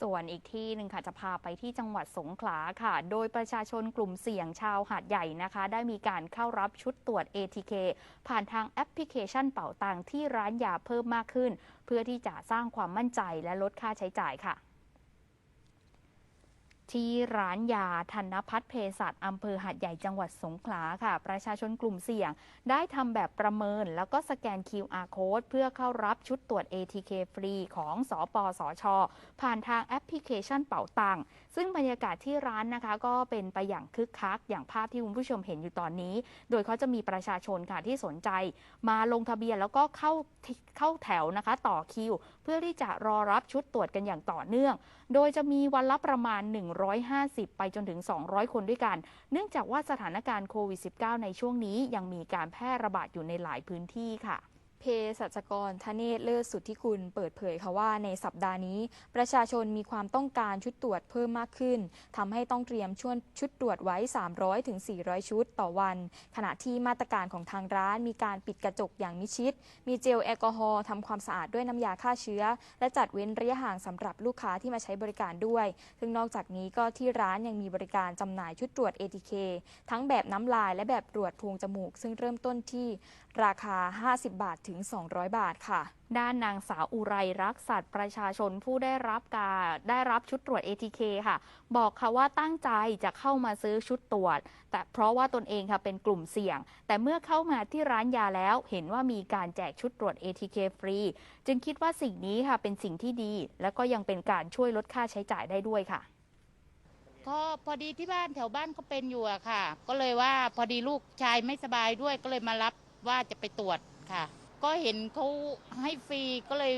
ส่วนอีกที่หนึ่งค่ะจะพาไปที่จังหวัดสงขลาค่ะ โดยประชาชนกลุ่มเสี่ยงชาวหาดใหญ่นะคะ ได้มีการเข้ารับชุดตรวจ ATK ผ่านทางแอปพลิเคชันเป่าตังที่ร้านยาเพิ่มมากขึ้น เพื่อที่จะสร้างความมั่นใจและลดค่าใช้จ่ายค่ะ ที่ร้านยาธนพัฒน์เภสัชอำเภอหาดใหญ่จังหวัดสงขลาค่ะ ประชาชนกลุ่มเสี่ยง ได้ทำแบบประเมิน แล้วก็สแกน QR code เพื่อเข้ารับชุดตรวจ ATK ฟรีของสอปสชผ่านทางแอปพลิเคชันเป๋าตังค์ซึ่งบรรยากาศที่ร้านนะคะก็เป็นไปอย่างคึกคัก อย่างภาพที่คุณผู้ชมเห็นอยู่ตอนนี้ โดยเขาจะมีประชาชนค่ะที่สนใจ มาลงทะเบียนแล้วก็เข้าเข้าแถวนะคะ ต่อคิว เพื่อที่จะรอรับชุดตรวจกันอย่างต่อเนื่อง โดยจะมีวันละประมาณ150 ไปจนถึง 200 คนด้วยกัน เนื่องจากว่าสถานการณ์โควิด -19 ในช่วงนี้ยังมีการแพร่ระบาดอยู่ในหลายพื้นที่ค่ะ เภสัชกรธเนศเลิศสุทธิคุณเปิดเผยค่ะว่าในสัปดาห์นี้ ประชาชนมีความต้องการชุดตรวจเพิ่มมากขึ้นทำให้ต้องเตรียมชุดชุดตรวจไว้ 300ถึง400ชุดต่อวัน ขณะที่มาตรการของทางร้านมีการปิดกระจกอย่างมิชิด มีเจลแอลกอฮอล์ทำความสะอาดด้วยน้ำยาฆ่าเชื้อ และจัดเว้นระยะห่างสำหรับลูกค้าที่มาใช้บริการด้วย ซึ่งนอกจากนี้ก็ที่ร้านยังมีบริการจำหน่ายชุดตรวจ ATK ทั้งแบบน้ำลายและแบบตรวจพรงจมูก ซึ่งเริ่มต้นที่ราคา 50 บาทถึง 200 บาทค่ะ ด้านนางสาวอุไรรักสัตว์ประชาชนผู้ได้รับการได้รับชุดตรวจ ATK ค่ะ บอกค่ะว่าตั้งใจจะเข้ามาซื้อชุดตรวจ แต่เพราะว่าตนเองค่ะเป็นกลุ่มเสี่ยง แต่เมื่อเข้ามาที่ร้านยาแล้วเห็นว่ามีการแจกชุดตรวจ ATK ฟรี จึงคิดว่าสิ่งนี้ค่ะเป็นสิ่งที่ดี และก็ยังเป็นการช่วยลดค่าใช้จ่ายได้ด้วยค่ะก็พอดีที่บ้านแถวบ้านเขาเป็นอยู่อะค่ะ ก็เลยว่าพอดีลูกชายไม่สบายด้วยก็เลยมารับว่าจะไปตรวจค่ะ ก็เห็นเขาให้ฟรีก็เลย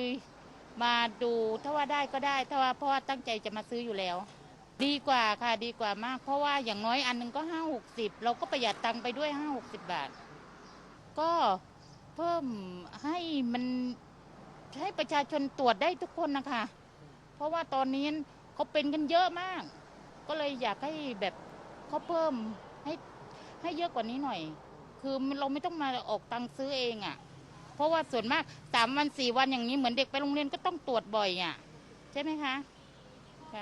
มาดูถ้าว่าได้ก็ได้ ถ้าว่าเพราะว่าตั้งใจจะมาซื้ออยู่แล้ว ดีกว่าค่ะดีกว่ามาก เพราะว่าอย่างน้อยอันหนึงก็ห้าหกสิบเราก็ประหยัดตังค์ไปด้วยห้าหกสิบบาท ก็เพิ่มให้มันให้ประชาชนตรวจได้ทุกคนนะคะ เพราะว่าตอนนี้เขาเป็นกันเยอะมาก ก็เลยอยากให้แบบเขาเพิ่มให้ให้เยอะกว่านี้หน่อย คือเราไม่ต้องมาออกตังค์ซื้อเองอะ่ะ เพราะว่าส่วนมากสามวันสี่วันอย่างนี้เหมือนเด็กไปโรงเรียนก็ต้องตรวจบ่อยอะใช่ไหมคะ